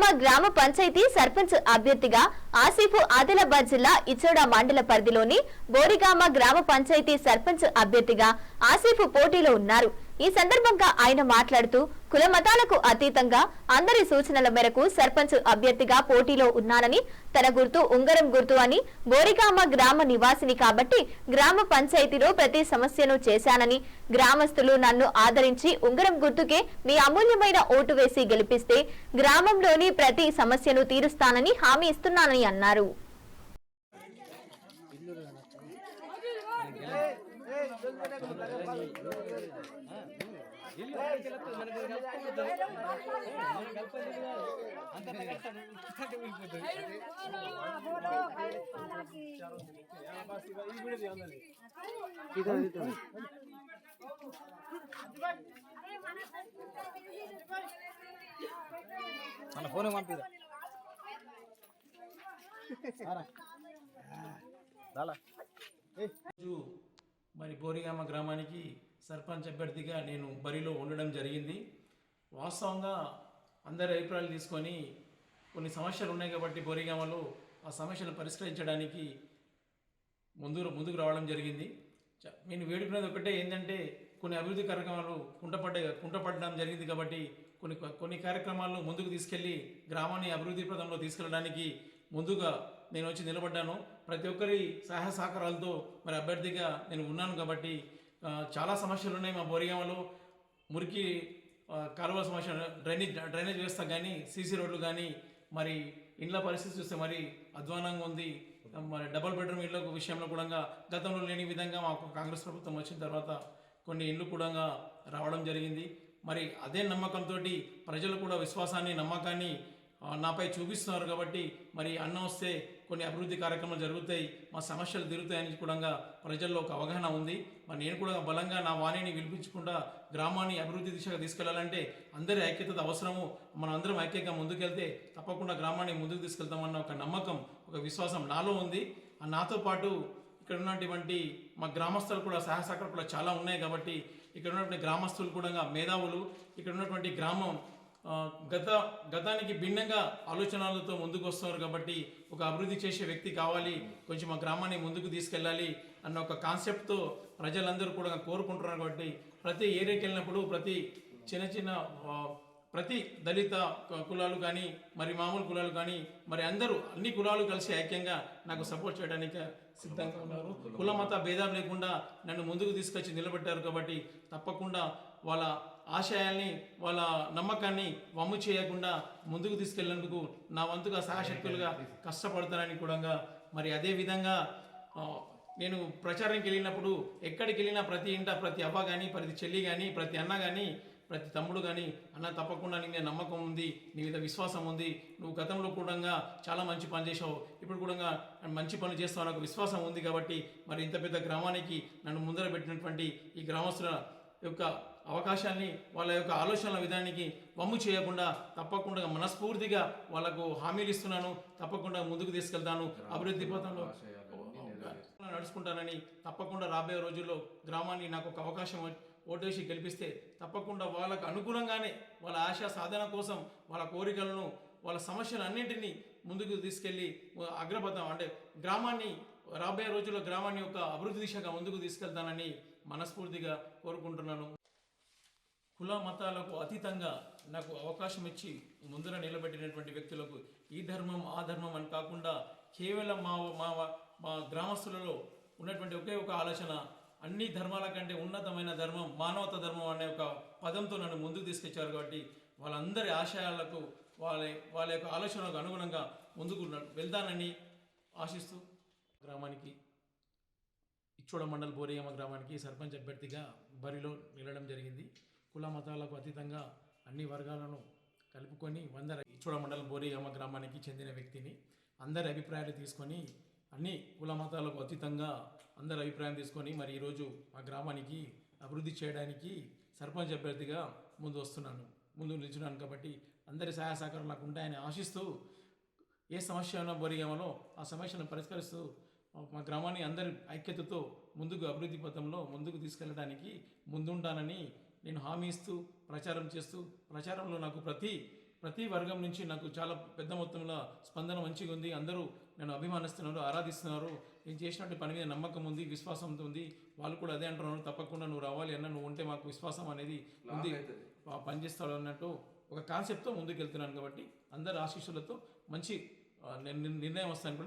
బోరిగామ గ్రామ పంచాయతీ సర్పంచ్ అభ్యర్థిగా ఆసిఫ్ ఆదిలాబాద్ జిల్లా ఇచ్చోడ మండల పరిధిలోని బోరిగామ గ్రామ పంచాయతీ సర్పంచ్ అభ్యర్థిగా ఆసిఫ్ పోటీలో ఉన్నారు. ఈ సందర్భంగా ఆయన మాట్లాడుతూ కుల మతాలకు అతీతంగా అందరి సూచనల మేరకు సర్పంచ్ అభ్యర్థిగా పోటీలో ఉన్నానని తన గుర్తు ఉంగరం గుర్తు అని బోరిగామ గ్రామ నివాసిని కాబట్టి గ్రామ పంచాయతీలో ప్రతి సమస్యను చేశానని గ్రామస్తులు నన్ను ఆదరించి ఉంగరం గుర్తుకే మీ అమూల్యమైన ఓటు వేసి గెలిపిస్తే గ్రామంలోని ప్రతి సమస్యను తీరుస్తానని హామీ ఇస్తున్నానని అన్నారు మన ఫోన్ పంపిదా రోజు మరి బోరిగామ గ్రామానికి సర్పంచ్ అభ్యర్థిగా నేను బరిలో ఉండడం జరిగింది. వాస్తవంగా అందరి అభిప్రాయాలు తీసుకొని కొన్ని సమస్యలు ఉన్నాయి కాబట్టి బోరిగామలో ఆ సమస్యలు పరిష్కరించడానికి ముందు ముందుకు రావడం జరిగింది. చ- నేను వేడుకునేది ఒకటే ఏంటంటే కొన్ని అభివృద్ధి కార్యక్రమాలు కుంటపడ్డ కుంటపడడం జరిగింది కాబట్టి కొన్ని కొన్ని కార్యక్రమాలను ముందుకు తీసుకెళ్ళి గ్రామాన్ని అభివృద్ధి ప్రదంలో తీసుకెళ్ళడానికి ముందుగా నేను వచ్చి నిలబడ్డాను. ప్రతి ఒక్కరి సహాయ సహకారాలతో మరి అభ్యర్థిగా నేను ఉన్నాను కాబట్టి చాలా సమస్యలు ఉన్నాయి మా బోరిగామలో. మురికి కాలువల కాలువ సమస్య డ్రైనేజ్ డ్రైనేజ్ వ్యవస్థ కానీ సీసీ రోడ్లు కానీ మరి ఇండ్ల పరిస్థితి చూస్తే మరి అధ్వానంగా ఉంది. మరి డబుల్ బెడ్రూమ్ ఇళ్ళ విషయంలో కూడా గతంలో లేని విధంగా మాకు కాంగ్రెస్ ప్రభుత్వం వచ్చిన తర్వాత కొన్ని ఇళ్ళు కూడా రావడం జరిగింది. మరి అదే నమ్మకంతో ప్రజలు కూడా విశ్వాసాన్ని నమ్మకాన్ని నాపై చూపిస్తున్నారు కాబట్టి మరి అన్నం వస్తే కొన్ని అభివృద్ధి కార్యక్రమాలు జరుగుతాయి మా సమస్యలు తీరుతాయని కూడా ప్రజల్లో ఒక అవగాహన ఉంది. మరి నేను కూడా బలంగా నా వాణిని వినిపించకుండా గ్రామాన్ని అభివృద్ధి దిశగా తీసుకెళ్ళాలంటే అందరి ఐక్యత అవసరము. మనం అందరం ఐక్యంగా ముందుకెళ్తే తప్పకుండా గ్రామాన్ని ముందుకు తీసుకెళ్తామన్న ఒక నమ్మకం ఒక విశ్వాసం నాలో ఉంది. నాతో పాటు ఇక్కడ ఉన్నటువంటి మా గ్రామస్తులు కూడా సహసహకారాలు కూడా చాలా ఉన్నాయి కాబట్టి ఇక్కడ ఉన్నటువంటి గ్రామస్తులు కూడా మేధావులు ఇక్కడ ఉన్నటువంటి గ్రామం గత గతానికి భిన్నంగా ఆలోచనలతో ముందుకు వస్తున్నారు కాబట్టి ఒక అభివృద్ధి చేసే వ్యక్తి కావాలి కొంచెం మా గ్రామాన్ని ముందుకు తీసుకెళ్ళాలి అన్న ఒక కాన్సెప్ట్తో ప్రజలందరూ కూడా కోరుకుంటున్నారు కాబట్టి ప్రతి ఏరియాకి వెళ్ళినప్పుడు ప్రతి చిన్న చిన్న ప్రతి దళిత కులాలు కానీ మరి మామూలు కులాలు కానీ మరి అందరూ అన్ని కులాలు కలిసి ఐక్యంగా నాకు సపోర్ట్ చేయడానికి సిద్ధంగా ఉన్నారు. కుల మత భేదం లేకుండా నన్ను ముందుకు తీసుకొచ్చి నిలబెట్టారు కాబట్టి తప్పకుండా వాళ్ళ ఆశయాల్ని వాళ్ళ నమ్మకాన్ని వమ్ము చేయకుండా ముందుకు తీసుకెళ్ళేందుకు నా వంతుగా సహాశక్తులుగా కష్టపడతానని కూడా మరి అదే విధంగా నేను ప్రచారంకి వెళ్ళినప్పుడు ఎక్కడికి వెళ్ళినా ప్రతి ఇంట ప్రతి అవ్వ కానీ ప్రతి చెల్లి కానీ ప్రతి అన్న కానీ ప్రతి తమ్ముడు కానీ అన్న తప్పకుండా నీ మీద నమ్మకం ఉంది నీ మీద విశ్వాసం ఉంది నువ్వు గతంలో కూడా చాలా మంచి పని చేసావు ఇప్పుడు కూడా మంచి పనులు చేస్తావు నాకు విశ్వాసం ఉంది కాబట్టి మరి ఇంత పెద్ద గ్రామానికి నన్ను ముందర పెట్టినటువంటి ఈ గ్రామస్తుల యొక్క అవకాశాన్ని వాళ్ళ యొక్క ఆలోచనల విధానానికి వమ్ము చేయకుండా తప్పకుండా మనస్ఫూర్తిగా వాళ్ళకు హామీలు ఇస్తున్నాను తప్పకుండా ముందుకు తీసుకెళ్తాను. అభివృద్ధి పథంలో నడుచుకుంటానని తప్పకుండా రాబోయే రోజుల్లో గ్రామాన్ని నాకు ఒక అవకాశం ఓటేసి గెలిపిస్తే తప్పకుండా వాళ్ళకు అనుగుణంగానే వాళ్ళ ఆశ సాధన కోసం వాళ్ళ కోరికలను వాళ్ళ సమస్యలన్నింటినీ ముందుకు తీసుకెళ్ళి అగ్రపథం అంటే గ్రామాన్ని రాబోయే రోజుల్లో గ్రామాన్ని యొక్క అభివృద్ధి దిశగా ముందుకు తీసుకెళ్తానని మనస్ఫూర్తిగా కోరుకుంటున్నాను. కుల మతాలకు అతీతంగా నాకు అవకాశం ఇచ్చి ముందర నిలబెట్టినటువంటి వ్యక్తులకు ఈ ధర్మం ఆ ధర్మం అని కాకుండా కేవలం మా మా మా గ్రామస్తులలో ఉన్నటువంటి ఒకే ఒక ఆలోచన అన్ని ధర్మాల కంటే ఉన్నతమైన ధర్మం మానవత ధర్మం అనే ఒక పదంతో నన్ను ముందుకు తీసుకొచ్చారు కాబట్టి వాళ్ళందరి ఆశయాలకు వాళ్ళ వాళ్ళ యొక్క ఆలోచనలకు అనుగుణంగా ముందుకు వెళ్తానని ఆశిస్తూ గ్రామానికి ఇచ్చోడ మండల్ బోరియమ్మ గ్రామానికి సర్పంచ్ అభ్యర్థిగా బరిలో నిలడం జరిగింది. కుల మతాలకు అతీతంగా అన్ని వర్గాలను కలుపుకొని వందర ఇచ్చోడ మండలం బోరియమ్మ గ్రామానికి చెందిన వ్యక్తిని అందరి అభిప్రాయాలు తీసుకొని అన్ని కుల మతాలకు అతీతంగా అందరి అభిప్రాయం తీసుకొని మరి ఈరోజు మా గ్రామానికి అభివృద్ధి చేయడానికి సర్పంచ్ అభ్యర్థిగా ముందు వస్తున్నాను. ముందు నిల్చున్నాను కాబట్టి అందరి సహాయ సహకారం నాకు ఉంటాయని ఆశిస్తూ ఏ సమస్య ఉన్నా బోరిగామలో ఆ సమస్యను పరిష్కరిస్తూ మా గ్రామాన్ని అందరి ఐక్యతతో ముందుకు అభివృద్ధి పథంలో ముందుకు తీసుకెళ్ళడానికి ముందుంటానని నేను హామీ ఇస్తూ ప్రచారం చేస్తూ ప్రచారంలో నాకు ప్రతి ప్రతి వర్గం నుంచి నాకు చాలా పెద్ద మొత్తంలో స్పందన మంచిగా ఉంది. అందరూ నన్ను అభిమానిస్తున్నారు ఆరాధిస్తున్నారు. నేను చేసినట్టు పని మీద నమ్మకం ఉంది విశ్వాసంతో ఉంది. వాళ్ళు కూడా అదే అంటున్నారు తప్పకుండా నువ్వు రావాలి అన్న నువ్వు ఉంటే మాకు విశ్వాసం అనేది ఉంది. పనిచేస్తాడు అన్నట్టు ఒక కాన్సెప్ట్తో ముందుకు వెళ్తున్నాను కాబట్టి అందరి ఆశీస్సులతో మంచి నిర్ణయం వస్తాను కూడా నేను